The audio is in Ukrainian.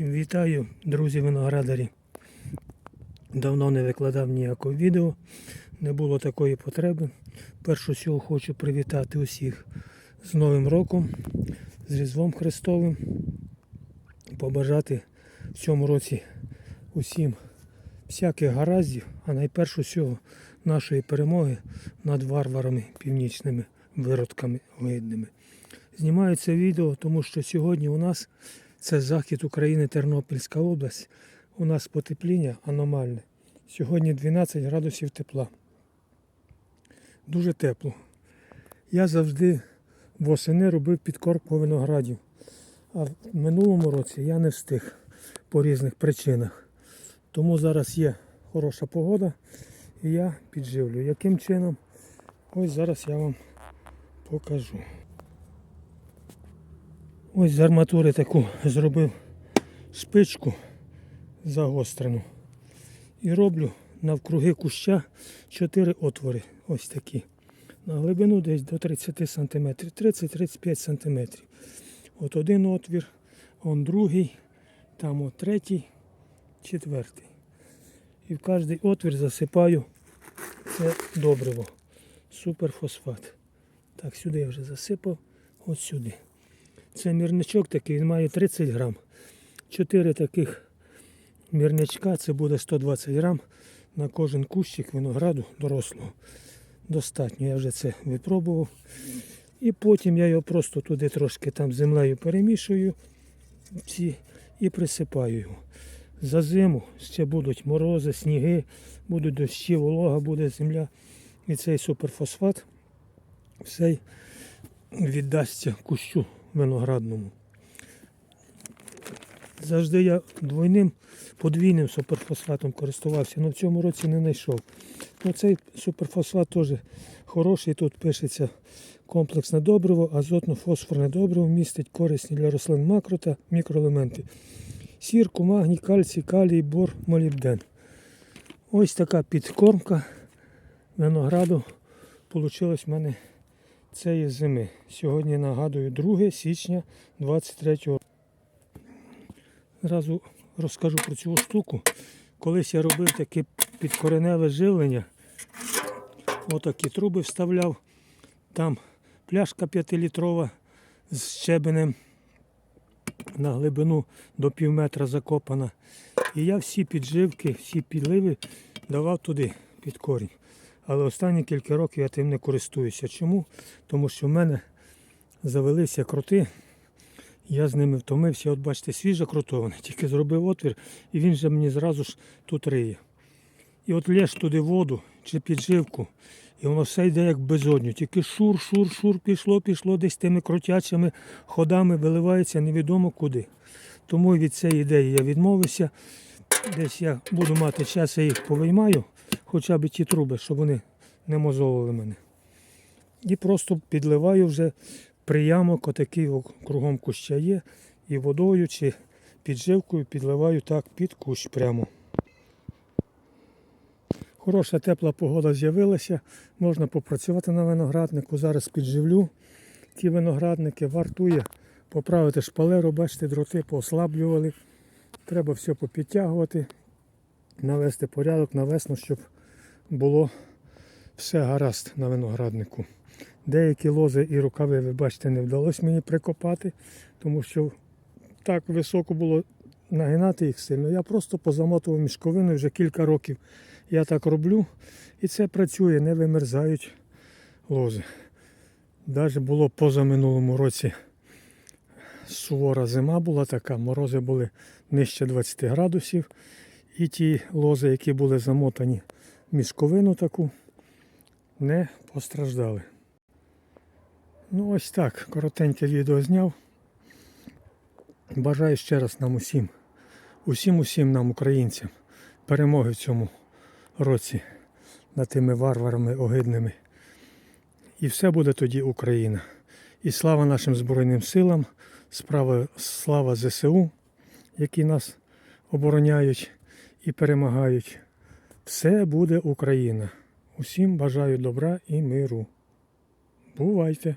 Вітаю, друзі виноградарі. Давно не викладав ніякого відео, не було такої потреби. Першу всього хочу привітати усіх з Новим роком, з Різдвом Христовим. Побажати в цьому році усім всяких гараздів, а найперше всього нашої перемоги над варварами північними виродками огидними. Знімаю це відео, тому що сьогодні у нас це захід України, Тернопільська область. У нас потепління аномальне. Сьогодні 12 градусів тепла. Дуже тепло. Я завжди восени робив підкорку виноградів. А в минулому році я не встиг по різних причинах. Тому зараз є хороша погода і я підживлю. Яким чином? Ось зараз я вам покажу. Ось з арматури таку зробив шпичку загострену. І роблю навкруги куща 4 отвори. Ось такі. На глибину десь до 30 см, 30-35 см. От один отвір, он другий, там от третій, четвертий. І в кожний отвір засипаю це добриво. Суперфосфат. Так, сюди я вже засипав, ось сюди. Це мірничок такий, він має 30 грам. Чотири таких мірничка, це буде 120 грам на кожен кущик винограду дорослого. Достатньо, я вже це випробував. І потім я його просто туди трошки там землею перемішую ці, і присипаю його. За зиму ще будуть морози, сніги, будуть дощі, волога буде земля. І цей суперфосфат все віддасться кущу виноградному. Завжди я двойним подвійним суперфосфатом користувався, але в цьому році не знайшов. Ну, цей суперфосфат теж хороший. Тут пишеться комплексне добриво, азотно-фосфорне добриво містить корисні для рослин макро та мікроелементи. Сірку, магній, кальцій, калій, бор, молібден. Ось така підкормка винограду вийшла в мене цієї зими. Сьогодні нагадую 2 січня 23 року. Зразу розкажу про цю штуку. Колись я робив таке підкореневе живлення. Отакі труби вставляв. Там пляшка 5-літрова з щебенем на глибину до пів метра закопана. І я всі підживки, всі підливи давав туди під корінь. Але останні кілька років я тим не користуюся. Чому? Тому що в мене завелися кроти. Я з ними втомився. От бачите, свіже кротоване, тільки зробив отвір і він же мені зразу ж тут риє. І от лєш туди воду чи підживку, і воно все йде як безодню. Тільки шур, шур, шур, пішло, пішло, десь тими кротячими ходами виливається невідомо куди. Тому від цієї ідеї я відмовився. Десь я буду мати час, я їх повиймаю, хоча б ті труби, щоб вони не мозолили мене. І просто підливаю вже приямок, отакий кругом куща є, і водою чи підживкою підливаю так під кущ прямо. Хороша тепла погода з'явилася, можна попрацювати на винограднику. Зараз підживлю ті виноградники, вартує поправити шпалеру, бачите, дроти поослаблювали. Треба все попідтягувати, навести порядок на весну, щоб було все гаразд на винограднику. Деякі лози і рукави, ви бачите, не вдалося мені прикопати, тому що так високо було нагинати їх сильно. Я просто позамотував мішковину вже кілька років. Я так роблю і це працює, не вимерзають лози. Навіть було позаминулому році сувора зима була така, морози були нижче 20 градусів. І ті лози, які були замотані мішковину таку, не постраждали. Ну ось так, коротеньке відео зняв. Бажаю ще раз нам усім, усім усім нам, українцям, перемоги в цьому році над тими варварами огидними. І все буде тоді Україна. І слава нашим Збройним силам, справа, слава ЗСУ, які нас обороняють і перемагають. Все буде Україна. Усім бажаю добра і миру. Бувайте!